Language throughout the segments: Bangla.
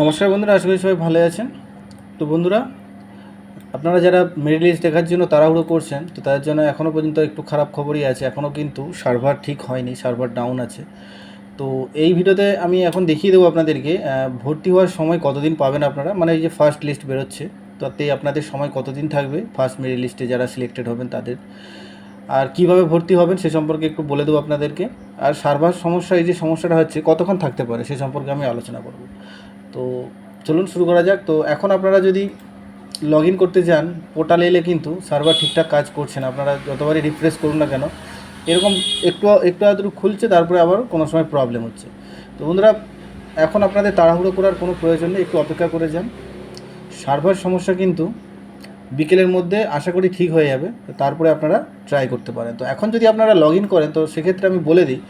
নমস্কার বন্ধুরা, আশা করি সবাই ভালো আছেন। তো বন্ধুরা, আপনারা যারা মেরিট লিস্ট দেখার জন্য তাড়াহুড়ো করছেন, তো তাদের জন্য এখনও পর্যন্ত একটু খারাপ খবরই আছে। এখনও কিন্তু সার্ভার ঠিক হয়নি সার্ভার ডাউন আছে। তো এই ভিডিওতে আমি এখন দেখিয়ে দেবো আপনাদেরকে ভর্তি হওয়ার সময় কতদিন পাবেন আপনারা? মানে এই যে ফার্স্ট লিস্ট বেরোচ্ছে, তাতে আপনাদের সময় কতদিন থাকবে? ফার্স্ট মেরিট লিস্টে যারা সিলেক্টেড হবেন তাদের। আর কীভাবে ভর্তি হবেন সে সম্পর্কে একটু বলে দেবো আপনাদেরকে। আর সার্ভার সমস্যা, এই যে সমস্যাটা হচ্ছে, কতক্ষণ থাকতে পারে সে সম্পর্কে আমি আলোচনা করব। তো চলুন শুরু করা যাক। তো এখন আপনারা যদি লগ ইন করতে যান পোর্টালে এলে কিন্তু সার্ভার ঠিকঠাক কাজ করছে না। আপনারা যতবারই রিফ্রেশ করুন না কেন, এরকম একটু একটু আধটু খুলছে, তারপরে আবার কোনো সময় প্রবলেম হচ্ছে। তো বন্ধুরা, এখন আপনাদের তাড়াহুড়ো করার কোনো প্রয়োজন নেই, একটু অপেক্ষা করে যান। সার্ভার সমস্যা কিন্তু বিকেলের মধ্যে আশা করি ঠিক হয়ে যাবে, তারপরে আপনারা ট্রাই করতে পারেন। তো এখন যদি আপনারা লগ ইন করেন, তো সেক্ষেত্রে আমি বলে দিই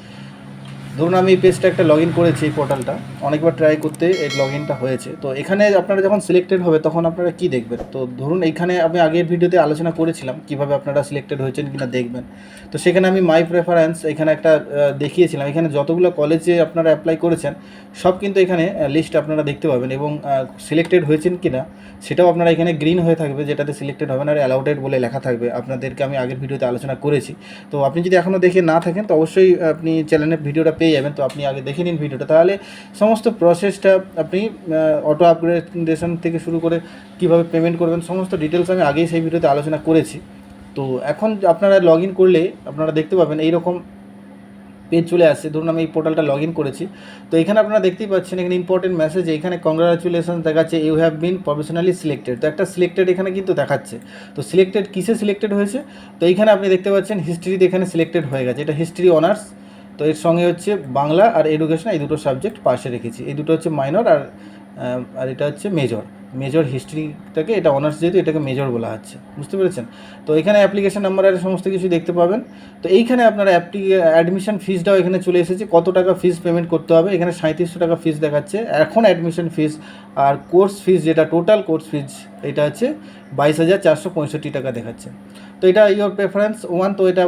ধরুন আমি এই পেজটা একটা লগ ইন করেছি এই পোর্টালটা অনেকবার ট্রাই করতে এই লগ ইনটা হয়েছে। তো এখানে আপনারা যখন সিলেক্টেড হবে, তখন আপনারা কি দেখবেন? তো ধরুন এইখানে আমি আগের ভিডিওতে আলোচনা করেছিলাম কীভাবে আপনারা সিলেক্টেড হয়েছেন কিনা দেখবেন। তো সেখানে আমি মাই প্রেফারেন্স এখানে একটা দেখিয়েছিলাম। এখানে যতগুলো কলেজে আপনারা অ্যাপ্লাই করেছেন, সব কিন্তু এখানে লিস্ট আপনারা দেখতে পাবেন এবং সিলেক্টেড হয়েছেন কিনা, সেটাও আপনারা এখানে গ্রিন হয়ে থাকবে, যেটাতে সিলেক্টেড হবেন আর অ্যালাউডেড বলে লেখা থাকবে। আপনাদেরকে আমি আগের ভিডিওতে আলোচনা করেছি। তো আপনি যদি এখনও দেখে না থাকেন, তো অবশ্যই আপনি চ্যানেলের ভিডিওটা পেয়ে যাবেন। তো আপনি আগে দেখে নিন ভিডিওটা। তাহলে সমস্ত প্রসেসটা আপনি অটো আপগ্রেডেশন থেকে শুরু করে কীভাবে পেমেন্ট করবেন, সমস্ত ডিটেলস আমি আগেই সেই ভিডিওতে আলোচনা করেছি। তো এখন আপনারা লগ ইন করলে আপনারা দেখতে পাবেন এইরকম পেজ চলে আসছে। ধরুন আমি এই পোর্টালটা লগ ইন করেছি। তো এখানে আপনারা দেখতেই পাচ্ছেন, এখানে ইম্পর্টেন্ট মেসেজ এখানে কংগ্রাচুলেশন দেখাচ্ছে you have been professionally selected তো একটা সিলেক্টেড এখানে কিন্তু দেখাচ্ছে। তো সিলেক্টেড কিসে সিলেক্টেড হয়েছে? তো এইখানে আপনি দেখতে পাচ্ছেন হিস্ট্রিতে এখানে সিলেক্টেড হয়ে গেছে। এটা হিস্ট্রি অনার্স তো এর সঙ্গে হচ্ছে বাংলা আর এডুকেশন এই দুটো সাবজেক্ট পাশে রেখেছি। এই দুটো হচ্ছে মাইনর আর আর এটা হচ্ছে মেজর মেজর হিস্ট্রিটাকে এটা অনার্স যেহেতু এটাকে মেজর বলা হচ্ছে। বুঝতে পেরেছেন? তো এখানে অ্যাপ্লিকেশন নাম্বার আর সমস্ত কিছু দেখতে পাবেন। তো এইখানে আপনারা অ্যাপ্লি অ্যাডমিশন ফিসটাও এখানে চলে এসেছে। কত টাকা ফিস পেমেন্ট করতে হবে? এখানে সাঁত্রিশশো টাকা ফিস দেখাচ্ছে। এখন অ্যাডমিশন ফিস আর কোর্স ফিস যেটা টোটাল কোর্স ফিস এটা হচ্ছে বাইশ হাজার চারশো পঁয়ষট্টি টাকা দেখাচ্ছে। তো এটা ইয়োর প্রেফারেন্স ওয়ান তো এটা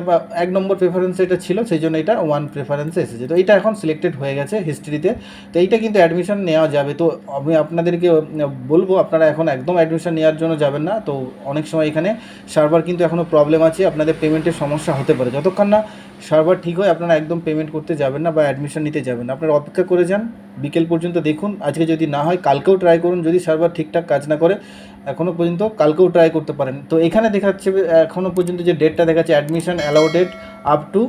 এক নম্বর প্রেফারেন্স এটা ছিল, সেই জন্য এটা ওয়ান প্রেফারেন্সে এসেছে। তো এটা এখন সিলেক্টেড হয়ে গেছে হিস্ট্রিতে তো। এইটা কিন্তু অ্যাডমিশন নেওয়া যাবে। তো আমি আপনাদেরকে বলব, আপনারা এখন একদম অ্যাডমিশন নেওয়ার জন্য যাবেন না। তো অনেক সময় এখানে সার্ভার কিন্তু এখনও প্রবলেম আছে, আপনাদের পেমেন্টের সমস্যা হতে পারে। যতক্ষণ না সার্ভার ঠিক হয়, আপনারা একদম পেমেন্ট করতে যাবেন না বা অ্যাডমিশন নিতে যাবেন না। আপনারা অপেক্ষা করে যান, বিকেল পর্যন্ত দেখুন। আজকে যদি না হয়, কালকেও ট্রাই করুন। যদি সার্ভার ঠিকঠাক কাজ না করে এখনও পর্যন্ত কালকেও ট্রাই করতে পারেন। তো এখানে দেখাচ্ছে এখনও পর্যন্ত যে ডেটটা দেখাচ্ছে admission allow date up to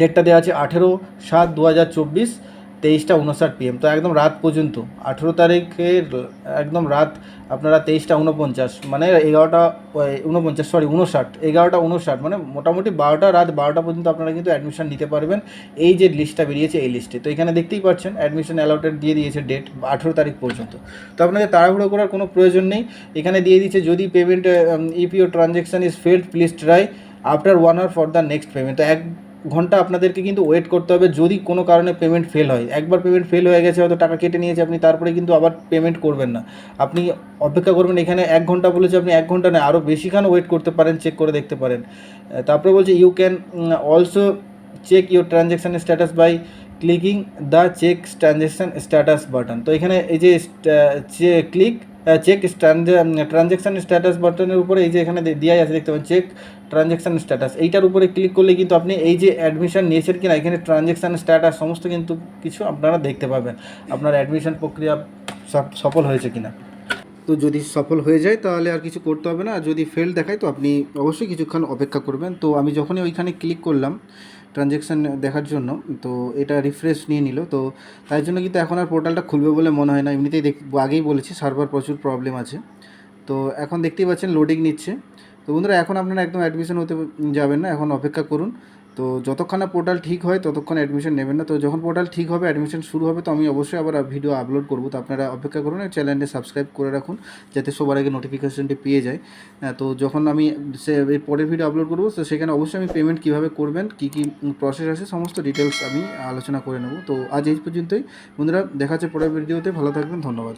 ডেটটা দেওয়া আছে আঠেরো সাত দু হাজার চব্বিশ। তেইশটা উনষাট পিএম তো একদম রাত পর্যন্ত। আঠেরো তারিখের, একদম রাত আপনারা তেইশটা উনপঞ্চাশ মানে এগারোটা উনপঞ্চাশ সরি উনষাট, এগারোটা উনষাট মানে মোটামুটি বারোটা, রাত বারোটা পর্যন্ত আপনারা কিন্তু অ্যাডমিশন নিতে পারবেন। এই যে লিস্টটা বেরিয়েছে, এই লিস্টে তো এখানে দেখতেই পাচ্ছেন অ্যাডমিশন অ্যালাউটেড দিয়ে দিয়েছে ডেট আঠেরো তারিখ পর্যন্ত। তো আপনাদের তাড়াহুড়ো করার কোনো প্রয়োজন নেই। এখানে দিয়ে দিচ্ছে যদি payment EPO transaction is failed please try after one hour for the next payment তো এক ঘণ্টা আপনাদেরকে কিন্তু ওয়েট করতে হবে যদি কোনো কারণে পেমেন্ট ফেল হয়। একবার পেমেন্ট ফেল হয়ে গেছে, হয়তো টাকা কেটে নিয়েছে আপনি, তারপরে কিন্তু আবার পেমেন্ট করবেন না। আপনি অপেক্ষা করবেন, এখানে এক ঘণ্টা বলেছে, আপনি এক ঘণ্টা না আরও বেশিখান ওয়েট করতে পারেন চেক করে দেখতে পারেন। তারপরে বলছে you can also check your ট্রানজ্যাকশানের status by clicking the check transaction status button তো এখানে এই যে ক্লিক চেক ট্রানজ্যাকশন স্ট্যাটাস বাটনের উপরে এই যে এখানে দেওয়াই আছে, দেখতে পাবেন চেক ট্রানজ্যাকশন স্ট্যাটাস এইটার উপরে ক্লিক করলে কিন্তু আপনি এই যে অ্যাডমিশন নিয়েছেন কিনা, এখানে ট্রানজ্যাকশন স্ট্যাটাস সমস্ত কিন্তু কিছু আপনারা দেখতে পাবেন। আপনার অ্যাডমিশন প্রক্রিয়া সফ- সফল হয়েছে কিনা। তো যদি সফল হয়ে যায়, তাহলে আর কিছু করতে হবে না। আর যদি ফেল দেখায়, তো আপনি অবশ্যই কিছুক্ষণ অপেক্ষা করবেন। তো আমি যখনই ওইখানে ক্লিক করলাম ট্রানজ্যাকশান দেখার জন্য, তো এটা রিফ্রেশ নিয়ে নিল, তো তাই জন্য কিন্তু এখন আর পোর্টালটা খুলবে বলে মনে হয় না। এমনিতেই দেখ, আগেই বলেছি সার্ভার প্রচুর প্রবলেম আছে। তো এখন দেখতেই পাচ্ছেন লোডিং নিচ্ছে। তো বন্ধুরা, এখন আপনারা একদম অ্যাডমিশন হতে যাবেন না, এখন অপেক্ষা করুন। তো যতক্ষণ না পোর্টাল ঠিক হয়, ততক্ষণ অ্যাডমিশন নেবেন না। তো যখন পোর্টাল ঠিক হবে অ্যাডমিশন শুরু হবে, তো আমি অবশ্যই আবার ভিডিও আপলোড করব। তো আপনারা অপেক্ষা করুন চ্যানেলটি সাবস্ক্রাইব করে রাখুন, যাতে সবার আগে নোটিফিকেশনটি পেয়ে যায়। তো যখন আমি সে পরের ভিডিও আপলোড করব, তো সেখানে অবশ্যই আমি পেমেন্ট কীভাবে করবেন, কী কী প্রসেস আছে, সমস্ত ডিটেলস আমি আলোচনা করে নেব। তো আজ এই পর্যন্তই। বন্ধুরা, দেখা হচ্ছে পরের ভিডিওতে ভালো থাকবেন, ধন্যবাদ।